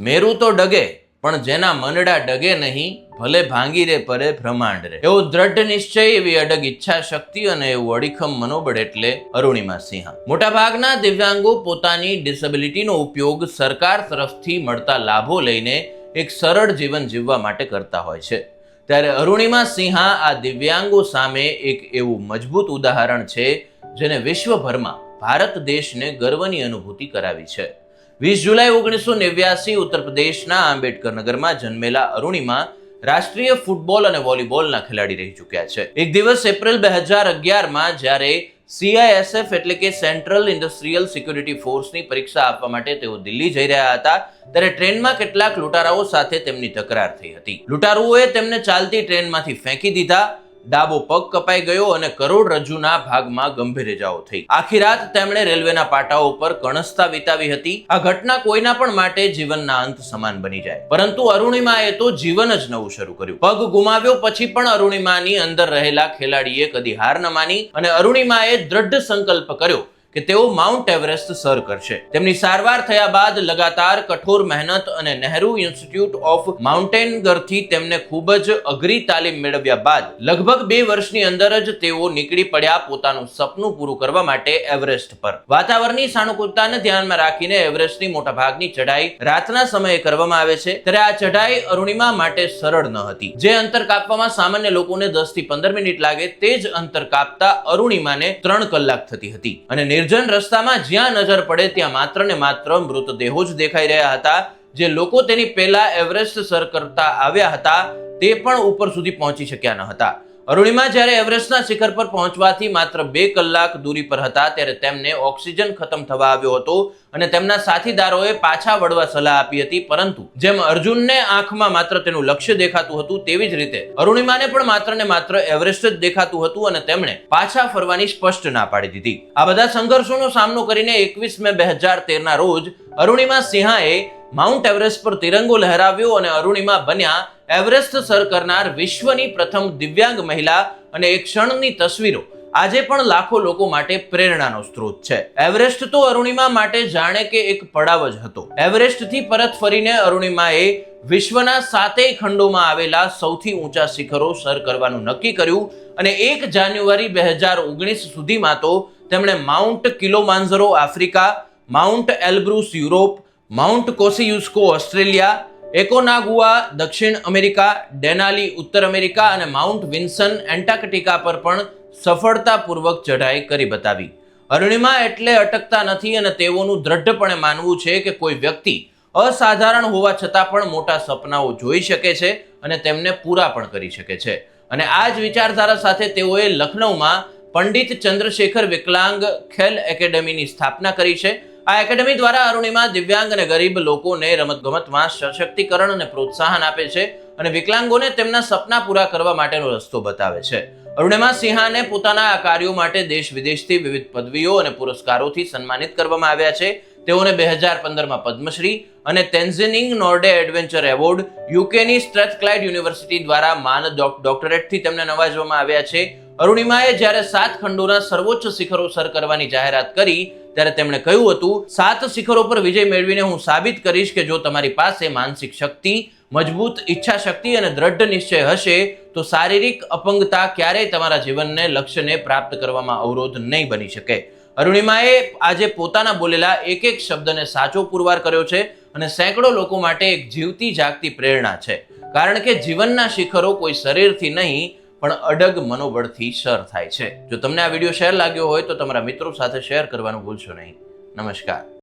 મેરું તો ડગે, પણ જેના મનડા ડગે નહીં, ભલે ભાંગી રે પરે બ્રહ્માંડ રે. એવો દ્રઢ નિશ્ચય, એવી અડગ ઈચ્છા શક્તિ અને એવું અડીખમ મનોબળ એટલે અરુણિમા સિંહા. મોટાભાગના દિવ્યાંગો પોતાની ડિસેબિલિટીનો ઉપયોગ સરકાર તરફથી મળતા લાભો લઈને એક સરળ જીવન જીવવા માટે કરતા હોય છે. ત્યારે અરુણિમા સિંહા આ દિવ્યાંગો સામે એક એવું મજબૂત ઉદાહરણ છે, જેને વિશ્વભરમાં ભારત દેશને ગર્વની અનુભૂતિ કરાવી છે. વીસ જુલાઈ ઓગણીસો નેવ્યાસી ઉત્તર પ્રદેશના આંબેડકર નગરમાં જન્મેલા અરુણિમા રાષ્ટ્રીય ફૂટબોલ અને વોલીબોલના ખેલાડી રહી ચૂક્યા છે. એક દિવસ એપ્રિલ બે હજાર અગિયારમાં જ્યારે સીઆઈએસએફ એટલે કે સેન્ટ્રલ ઇન્ડસ્ટ્રીયલ સિક્યુરિટી ફોર્સની પરીક્ષા આપવા માટે તેઓ દિલ્હી જઈ રહ્યા હતા, ત્યારે ટ્રેનમાં કેટલાક લૂંટારાઓ સાથે તેમની તકરાર થઈ હતી. લૂંટારુઓએ તેમને ચાલતી ટ્રેનમાંથી ફેંકી દીધા ડાબો પગ કપાઈ ગયો અને કરોડરજ્જુના ભાગમાં ગંભીર ઇજાઓ થઈ. આખી રાત તેમણે રેલવેના પાટાઓ ઉપર કણસતા વિતાવી હતી. આ ઘટના કોઈના પણ માટે જીવનના અંત સમાન બની જાય. પરંતુ અરુણિમાએ તો જીવન જ નવું શરૂ કર્યું. પગ ગુમાવ્યો પછી પણ અરુણિમાની અંદર રહેલા ખેલાડીએ કદી હાર ન માની અને અરુણિમાએ દ્રઢ સંકલ્પ કર્યો કે તેઓ માઉન્ટ એવરેસ્ટ સર કરશે. તેમની સારવાર થયા બાદ લગાતાર કઠોર મહેનત અને નહેરુ ઇન્સ્ટિટ્યૂટ ઓફ માઉન્ટેનગરથી તેમને ખૂબ જ અઘરી તાલીમ મેળવ્યા બાદ લગભગ બે વર્ષની અંદર જ તેઓ નીકળી પડ્યા પોતાનું સપનું પૂરું કરવા માટે એવરેસ્ટ પર. વાતાવરણની સાનુકૂળતાને ધ્યાનમાં રાખીને એવરેસ્ટની મોટાભાગની ચઢાઈ રાતના સમયે કરવામાં આવે છે, ત્યારે આ ચઢાઈ અરુણિમા માટે સરળ ન હતી. જે અંતર કાપવામાં સામાન્ય લોકોને દસથી પંદર મિનિટ લાગે, તે જ અંતર કાપતા અરુણિમાને ત્રણ કલાક થતી હતી. અને નિર્જન રસ્તામાં જ્યાં નજર પડે ત્યાં માત્ર ને માત્ર મૃતદેહો જ દેખાઈ રહ્યા હતા. જે લોકો તેની પહેલા એવરેસ્ટ સર કરતા આવ્યા હતા, તે પણ ઉપર સુધી પહોંચી શક્યા ન હતા. અરુણિમા જ્યારે એવરેસ્ટના શિખર પર પહોંચવાથી માત્ર બે કલાક દૂરી પર હતા ત્યારે તેમને ઓક્સિજન ખતમ થવા આવ્યો હતો અને તેમના સાથીદારોએ પાછા વળવા સલાહ આપી હતી, પરંતુ જેમ અર્જુનને આંખમાં માત્ર તેનું લક્ષ્ય દેખાતું હતું, તેવી જ રીતે અરુણિમાને પણ માત્ર ને માત્ર એવરેસ્ટ જ દેખાતું હતું અને તેમણે પાછા ફરવાની સ્પષ્ટ ના પાડી દીધી. આ બધા સંઘર્ષોનો સામનો કરીને એકવીસ મે બે હજાર તેરના રોજ અરુણિમા સિંહાએ માઉન્ટ એવરેસ્ટ પર તિરંગો લહેરાવ્યો અને અરુણિમા બન્યા. એવરેસ્ટ સર કરનાર વિશ્વની પ્રથમ દિવ્યાંગ મહિલા અને એક ક્ષણની તસવીરો. આજે પણ લાખો લોકો માટે પ્રેરણાનો સ્ત્રોત છે. એવરેસ્ટ તો અરુણિમા માટે જાણે કે એક પડાવ જ હતો. એવરેસ્ટથી પરત ફરીને અરુણિમાએ વિશ્વના સાતેય ખંડોમાં આવેલા સૌથી ઊંચા શિખરો સર કરવાનું નક્કી કર્યું અને એક જાન્યુઆરી બે હજાર ઓગણીસ સુધીમાં તો તેમણે Mount Kilimanjaro Africa, Mount Elbrus Europe Mount Kosciuszko Australia Aconcagua દક્ષિણ અમેરિકા ડેનાલી ઉત્તર અમેરિકા અને માઉન્ટ વિન્સન એન્ટાર્કટિકા પર પણ સફળતાપૂર્વક ચઢાઈ કરી બતાવી. અરુણિમા એટલે અટકતા નથી અને તેઓનું દ્રઢપણે માનવું છે કે કોઈ વ્યક્તિ અસાધારણ હોવા છતાં પણ મોટા સપનાઓ જોઈ શકે છે અને તેમને પૂરા પણ કરી શકે છે. અને આ જ વિચારધારા સાથે તેઓએ લખનૌમાં પંડિત ચંદ્રશેખર વિકલાંગ ખેલ એકેડેમીની સ્થાપના કરી છે આ એકેડમી દ્વારા અરુણિમા, દિવ્યાંગ અને ગરીબ લોકોને રમતગમતમાં સશક્તિકરણ અને પ્રોત્સાહન આપે છે અને વિકલાંગોને તેમના સપના પૂરા કરવા માટેનો રસ્તો બતાવે છે. અરુણિમા સિંહાને પોતાના આ કાર્યો માટે દેશ વિદેશથી વિવિધ પદવીઓ અને પુરસ્કારોથી સન્માનિત કરવામાં આવ્યા છે. તેઓને બે હજાર પંદરમાં પદ્મશ્રી અને તેન્ઝિનિંગ નોર્ડે એડવેન્ચર એવોર્ડ યુકેની સ્ટ્રેથક્લાઇડ યુનિવર્સિટી દ્વારા માન ડોક્ટરેટથી તેમને નવાજવામાં આવ્યા છે. અરુણિમાએ જ્યારે સાત ખંડોના સર્વોચ્ચ શિખરો સર કરવાની જાહેરાત કરી, ત્યારે તેમણે કહ્યું હતું, સાત શિખરો પર વિજય મેળવીને હું સાબિત કરીશ કે જો તમારી પાસે માનસિક શક્તિ, મજબૂત ઈચ્છા શક્તિ અને દ્રઢ નિશ્ચય હશે, તો શારીરિક અપંગતા ક્યારેય તમારા જીવનને લક્ષ્યને પ્રાપ્ત કરવામાં અવરોધ નહીં બની શકે. અરુણિમાએ આજે પોતાના બોલેલા એક એક શબ્દને સાચો પુરવાર કર્યો છે અને સેંકડો લોકો માટે એક જીવતી જાગતી પ્રેરણા છે. કારણ કે જીવનના શિખરો કોઈ શરીરથી નહીં પણ અડગ મનોબળથી સર થાય છે. જો તમને આ વીડિયો શેર લાગ્યો હોય તો તમારા મિત્રો સાથે શેર કરવાનું ભૂલશો નહીં. નમસ્કાર.